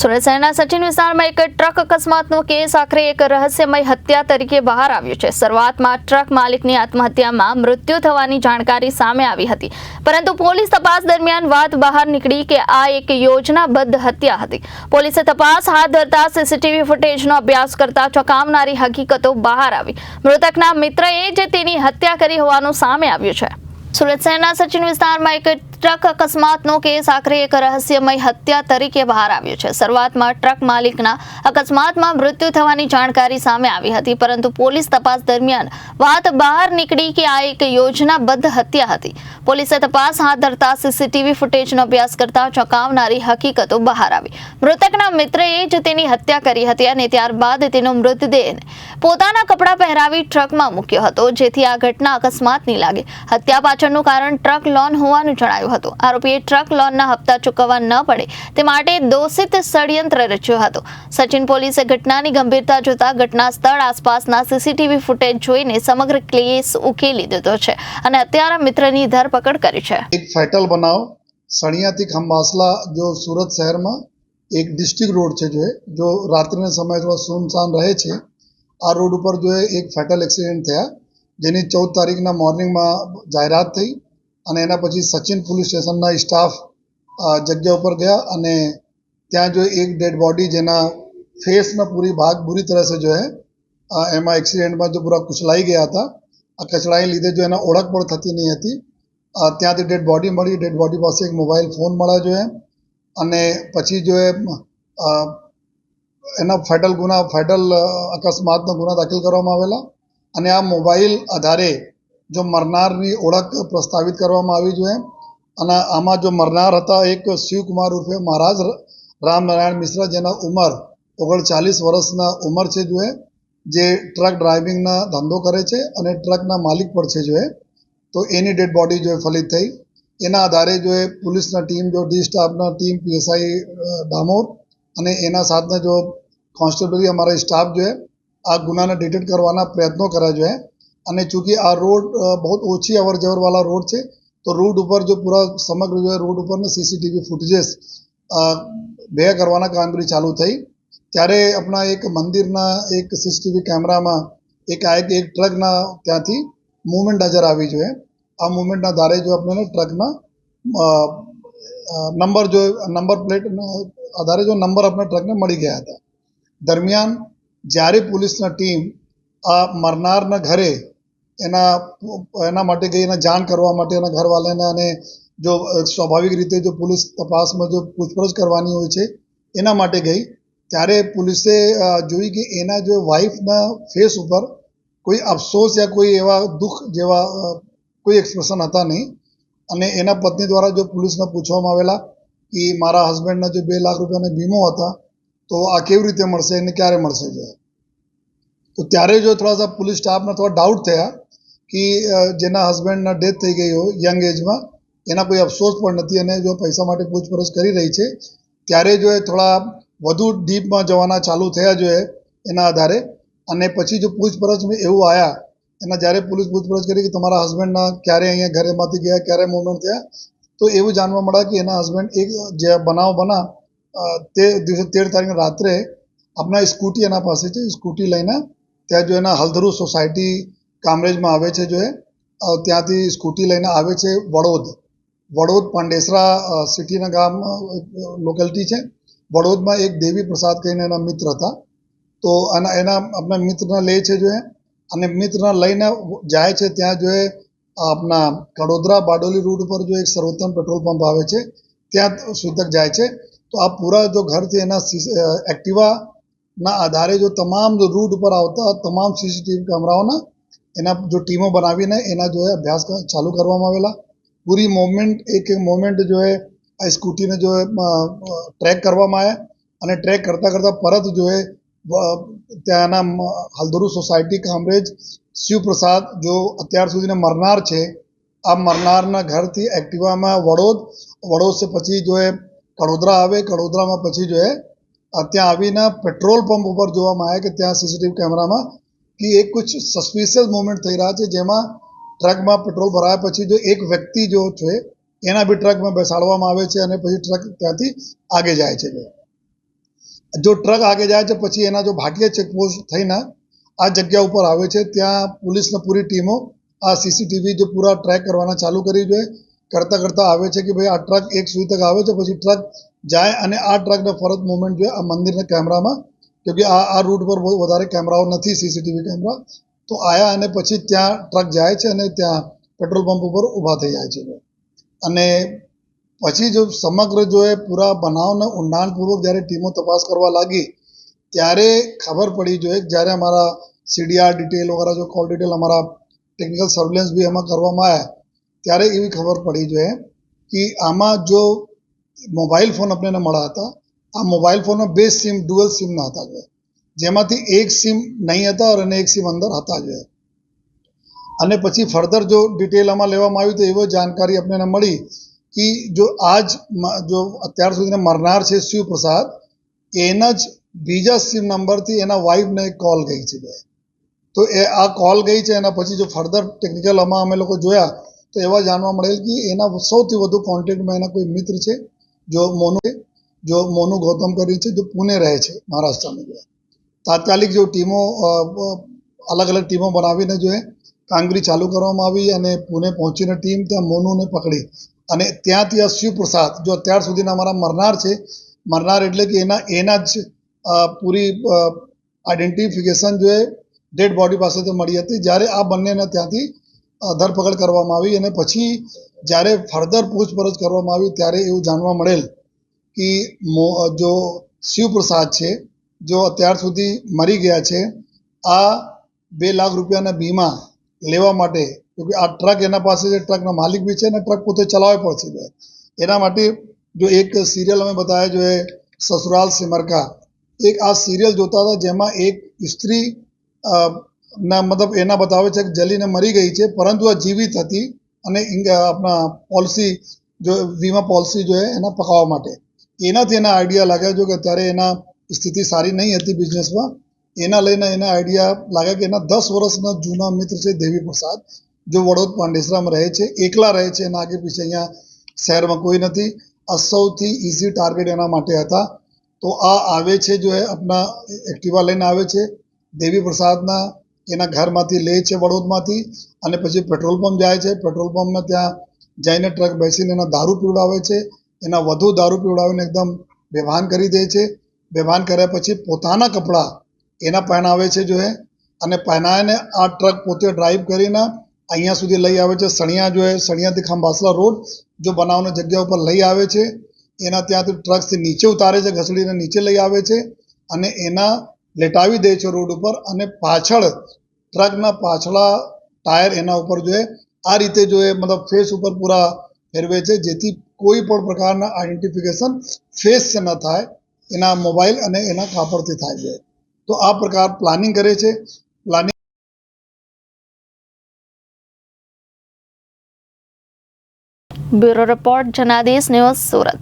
સુરત શહેરના સચિન વિસ્તારમાં એક ટ્રક અકસ્માતનો કેસ આખરે એક રહસ્યમય હત્યા તરીકે બહાર આવ્યો છે. શરૂઆતમાં ટ્રક માલિકની આત્મહત્યામાં મૃત્યુ થવાની જાણકારી સામે આવી હતી. પરંતુ પોલીસ તપાસ દરમિયાન વાત બહાર નીકળી કે આ એક યોજનાબદ્ધ હત્યા હતી. પોલીસે તપાસ હાથ ધરતા સીસીટીવી ફૂટેજનો અભ્યાસ કરતા ચોંકાવનારી હકીકતો બહાર આવી. મૃતકના મિત્રએ જ તેની હત્યા કરી હોવાનું સામે આવ્યું છે. સુરત શહેરના સચિન વિસ્તારમાં એક ટ્રક અકસ્માતનો કેસ આખરે એક રહસ્યમય હત્યા તરીકે બહાર આવ્યો છે. શરૂઆતમાં ટ્રક માલિકના અકસ્માતમાં મૃત્યુ થવાની જાણકારી સામે આવી હતી, પરંતુ પોલીસ તપાસ દરમિયાન વાત બહાર નીકળી કે આ એક યોજનાબદ્ધ હત્યા હતી. પોલીસે તપાસ હાથ ધરતા સીસીટીવી ફૂટેજનો અભ્યાસ કરતા ચોંકાવનારી હકીકતો બહાર આવી. મૃતકના મિત્રએ જ તેની હત્યા કરી હતી અને ત્યારબાદ તેનો મૃતદેહ પોતાના કપડાં પહેરાવી ટ્રકમાં મૂક્યો હતો, જેથી આ ઘટના અકસ્માતની લાગે. હત્યા પાછળનું કારણ ટ્રક લોન હોવાનું જણાયું હતો. આરોપીએ ટ્રક લોનના હપ્તા ચૂકવવા ન પડે તે માટે દોષિત ષડયંત્ર રચ્યું હતું. સચિન પોલીસે ઘટનાની ગંભીરતા જોતા ઘટના સ્થળ આસપાસના સીસીટીવી ફૂટેજ જોઈને સમગ્ર કેસ ઉકેલી દીધો છે અને અત્યારે મિત્રની ધરપકડ કરી છે. એક ફેટલ બનાવ, સણિયાથી ખંભાસલા જો સુરત શહેરમાં એક ડિસ્ટ્રિક્ટ રોડ છે જો જો રાત્રિના સમયે થોડા સુમસામ રહે છે, આ રોડ ઉપર જો એક ફેટલ એક્સિડન્ટ થયા, જેની ચૌદ તારીખના મોર્નિંગમાં જાહેરાત થઈ અને એના પછી સચિન પોલીસ સ્ટેશનના સ્ટાફ જગ્યા ઉપર ગયા અને ત્યાં જો એક ડેડ બોડી જેના ફેસના પૂરી ભાગ બુરી तरह से जो है અ, એમાં એક્સિડન્ટમાં જો પૂરા કુચલાઈ ગયા હતા આ કચડાઈ લીધે જો એના ઓળખ પણ થતી નહીં હતી અ, ત્યાંથી ડેડ બોડી મળી ડેડ બોડી પાસે એક મોબાઈલ ફોન મળ્યો જોઈએ અને પછી જો એ અ, એના ફેટલ ગુના ફેટલ અ, અકસ્માતના ગુના દાખલ કરવામાં આવેલા અને આ મોબાઈલ આધારે જો મરનારની ઓળખ પ્રસ્તાવિત કરવામાં આવી જોઈએ અને આમાં જો મરનાર હતા એક શિવકુમાર ઉર્ફે મહારાજ રામનારાયણ મિશ્રા જેના ઉંમર ઓગણચાલીસ વર્ષના ઉંમર છે જો જે ટ્રક ડ્રાઇવિંગના ધંધો કરે છે અને ટ્રકના માલિક પણ છે જોઈએ, તો એની ડેડ બોડી જો ફલિત થઈ, એના આધારે જો પોલીસના ટીમ જો ડી સ્ટાફના ટીમ, પીએસઆઈ ડામોર અને એના સાથના જો કોન્સ્ટેબલરી અમારા સ્ટાફ જો આ ગુનાને ડિટેક્ટ કરવાના પ્રયત્નો કર્યા જો है અને ચૂંકि આ રોડ બહુ ઓછી અવર જવરવાળા રોડ છે, તો રોડ ઉપર જો પૂરા સમગ્ર જો રોડ ઉપરની સીસીટીવી ફૂટેજીસ બે કરવાના કામગીરી ચાલુ થઈ. ત્યારે આપણા એક મંદિરના એક સીસીટીવી કેમેરામાં એક આ એક ટ્રકના ત્યાંથી મુવમેન્ટ નજર આવી જોઈએ. આ મૂવમેન્ટના ધારે જો આપણને ટ્રકના નંબર જો નંબર પ્લેટ આધારે જો નંબર આપણા ટ્રકને મળી ગયા હતા. દરમિયાન જ્યારે પોલીસના ટીમ આ મરનારના ઘરે એના એના માટે ગઈ એના જાણ કરવા માટે એના ઘરવાળાને અને જો સ્વાભાવિક રીતે જો પોલીસ તપાસમાં જો પૂછપરછ કરવાની હોય છે, એના માટે ગઈ. ત્યારે પોલીસે જોઈ કે એના જો વાઈફના ફેસ ઉપર કોઈ અફસોસ યા કોઈ એવા દુઃખ જેવા કોઈ એક્સપ્રેશન હતા નહીં. અને એના પત્ની દ્વારા જો પોલીસને પૂછવામાં આવેલા કે મારા હસબન્ડના જો બે લાખ રૂપિયાના વીમો હતા, તો આ કેવી રીતે મળશે અને ક્યારે મળશે? જો તો ત્યારે જો થોડા સા પોલીસ સ્ટાફને થોડા ડાઉટ થયા કે જેના હસબન્ડના ડેથ થઈ ગઈ હોય યંગ એજમાં એના કોઈ અફસોસ પણ નથી અને જો પૈસા માટે પૂછપરછ કરી રહી છે, ત્યારે જો એ થોડા વધુ ડીપમાં જવાના ચાલુ થયા જોઈએ એના આધારે, અને પછી જો પૂછપરછમાં એવું આવ્યા એના જ્યારે પોલીસ પૂછપરછ કરી કે તમારા હસબન્ડના ક્યારે અહીંયા ઘરેમાંથી ગયા, ક્યારે મૂવમેન્ટ થયા, તો એવું જાણવા મળ્યા કે એના હસબન્ડ એક જે બનાવ બના તે દિવસે તેર તારીખે રાત્રે આપણા સ્કૂટી એના પાસે છે સ્કૂટી લઈને, ત્યાં જો એના હલધરુ સોસાયટી કામરેજમાં આવે છે જો એ ત્યાંથી સ્કૂટી લઈને આવે છે વડોદ. વડોદ પાંડેસરા સિટીના ગામ લોકેલિટી છે. વડોદમાં એક દેવી પ્રસાદ કહીને એના મિત્ર હતા. તો એના એના આપણા મિત્રને લે છે જો અને મિત્રને લઈને જાય છે ત્યાં જો એ આપણા કડોદરા બારડોલી રૂટ ઉપર જો એક સર્વોત્તમ પેટ્રોલ પંપ આવે છે, ત્યાં સુધી જાય છે. તો આ પૂરા જો ઘરથી એના એક્ટિવાના આધારે જો તમામ રૂટ ઉપર આવતા તમામ સીસીટીવી કેમેરાઓના એના જો ટીમો બનાવીને એના જો અભ્યાસ ચાલુ કરવામાં આવેલા. પૂરી મોમેન્ટ એક મોમેન્ટ જો એ આ સ્કૂટીને જો એ ટ્રેક કરવામાં આવ્યા અને ટ્રેક કરતાં કરતાં પરત જો એ ત્યાંના હલદરુ સોસાયટી, કામરેજ, શિવપ્રસાદ જો અત્યાર સુધીના મરનાર છે, આ મરનારના ઘરથી એક્ટિવામાં વડોદ વડોદ પછી જો એ કડોદરા આવે, કડોદરામાં પછી જો એ ત્યાં આવીને પેટ્રોલ પંપ ઉપર જોવામાં આવે કે ત્યાં સીસીટીવી કેમેરામાં કે એક કુછ સસ્પિશિયસ મુવમેન્ટ થઈ રહ્યા છે, જેમાં ટ્રકમાં પેટ્રોલ ભરાયા પછી જો એક વ્યક્તિ જો છે, એના બી ટ્રકમાં બેસાડવામાં આવે છે અને પછી ટ્રક ત્યાંથી આગે જાય છે. જો ટ્રક આગે જાય છે, પછી એના જો ભાટિયા ચેકપોસ્ટ થઈને આ જગ્યા ઉપર આવે છે, ત્યાં પોલીસની પૂરી ટીમો આ સીસીટીવી જે પૂરા ટ્રેક કરવાના ચાલુ કરી જોઈએ કરતાં કરતાં આવે છે કે ભાઈ આ ટ્રક એક સુધી તક આવે છે, પછી ટ્રક જાય અને આ ટ્રકને ફરત મુવમેન્ટ જોઈએ આ મંદિરના કેમેરામાં કેમકે આ આ રૂટ પર બહુ વધારે કેમેરાઓ નથી સીસીટીવી કેમેરા તો આયા અને પછી ત્યાં ટ્રક જાય છે અને ત્યાં પેટ્રોલ પંપ ઉપર ઊભા થઈ જાય છે. અને પછી જો સમગ્ર જો એ પૂરા બનાવને ઊંડાણપૂર્વક જ્યારે ટીમો તપાસ કરવા લાગી, ત્યારે ખબર પડી જોઈએ જ્યારે અમારા સીડીઆર ડિટેલ વગેરે, જો કોલ ડિટેલ અમારા ટેકનિકલ સર્વેલન્સ બી એમાં કરવામાં આવ્યા ત્યારે એવી ખબર પડી જોઈએ કે આમાં જો મોબાઈલ ફોન આપણને મળ્યા હતા આ મોબાઈલ ફોનમાં બે સિમ ડુઅલ સિમના હતા જોઈએ જેમાંથી એક સિમ નહીં હતા અને એક સિમ અંદર હતા જોઈએ અને પછી ફર્ધર જો ડિટેલ આમાં લેવામાં આવ્યું તો એવો જાણકારી આપણને મળી કે જો આજ જો અત્યાર સુધીના મરનાર છે શિવપ્રસાદ, એના જ બીજા સિમ નંબરથી એના વાઈફને કોલ ગઈ છે તો એ આ કોલ ગઈ છે એના પછી જો ફર્ધર ટેકનિકલ આમાં અમે લોકો જોયા તો એવા જાણવા મળેલ કે એના સૌથી વધુ કોન્ટેક્ટમાં એના કોઈ મિત્ર છે, જો મોનુ જો મોનુ ગૌતમ કરી છે, જો પુણે રહે છે, મહારાષ્ટ્રમાં જો. તાત્કાલિક જો ટીમો અલગ અલગ ટીમો બનાવીને જો કામગીરી ચાલુ કરવામાં આવી અને પુણે પહોંચીને ટીમ ત્યાં મોનુને પકડી. અને ત્યાંથી આ શિવપ્રસાદ જો અત્યાર સુધીના અમારા મરનાર છે, મરનાર એટલે કે એના એના જ પૂરી આઈડેન્ટિફિકેશન જો ડેડ બોડી પાસેથી મળી હતી. જ્યારે આ બંનેને ત્યાંથી ધરપકડ કરવામાં આવી અને પછી જ્યારે ફર્ધર પૂછપરછ કરવામાં આવી ત્યારે એવું જાણવા મળેલ કે જો શિવપ્રસાદ છે, જો અત્યાર સુધી મરી ગયા છે, આ બે લાખ રૂપિયાના વીમા લેવા માટે કે આ ટ્રક એના પાસે છે, ટ્રકના માલિક બી છે અને ટ્રક પોતે ચલાવે પણ છે એના માટે જો એક સિરિયલ અમે બતાવ્યા જો એ સસુરાલ સિમરકા. એક આ સિરિયલ જોતા હતા જેમાં એક સ્ત્રી ના મતલબ એના બતાવે છે કે જલીને મરી ગઈ છે, પરંતુ આ જીવિત હતી અને આપણા પોલિસી જો વીમા પોલિસી જો એના પકાવવા માટે. એનાથી એના આઈડિયા લાગ્યા જો કે અત્યારે એના સ્થિતિ સારી નહીં હતી બિઝનેસમાં એના લઈને એના આઈડિયા લાગ્યા કે એના દસ વર્ષના જૂના મિત્ર છે દેવી પ્રસાદ, જો વડોદ પાંડેસરામાં રહે છે, એકલા રહે છે, એના આગે પીછે અહીંયા શહેરમાં કોઈ નથી. આ સૌથી ઇઝી ટાર્ગેટ એના માટે હતા. તો આ આવે છે જો એ આપણા એક્ટિવા લઈને આવે છે, દેવી પ્રસાદના એના ઘરમાંથી લે છે વડોદમાંથી અને પછી પેટ્રોલ પંપ જાય છે. પેટ્રોલ પંપમાં ત્યાં જઈને ટ્રક બેસીને એના દારૂ પીવડાવે છે. એના વધુ દારૂ પીવડાવીને એકદમ બેભાન કરી દે છે. બેભાન કર્યા પછી પોતાના કપડાં એના પહેરાવે છે જો અને પહેરાવીને આ ટ્રક પોતે ડ્રાઈવ કરીને અહીંયા સુધી લઈ આવે છે. સણિયા જો સણિયાથી ખંભાસલા રોડ જો બનાવની જગ્યા ઉપર લઈ આવે છે. એના ત્યાંથી ટ્રકથી નીચે ઉતારે છે, ઘસડીને નીચે લઈ આવે છે. અને એના લેટાવી દે છે રોડ ઉપર અને પાછળ ટ્રકના પાછલા ટાયર એના ઉપર જો આ રીતે જો મતલબ ફેસ ઉપર પૂરા ફેરવે છે. જેથી કોઈ પણ પ્રકારના આઈડેન્ટિફિકેશન ફેસ ન થાય, એના મોબાઈલ અને એના કાપડથી થાય છે. તો આ પ્રકાર પ્લાનિંગ કરે છે. Planning bureau report Janadesh, news, Surat.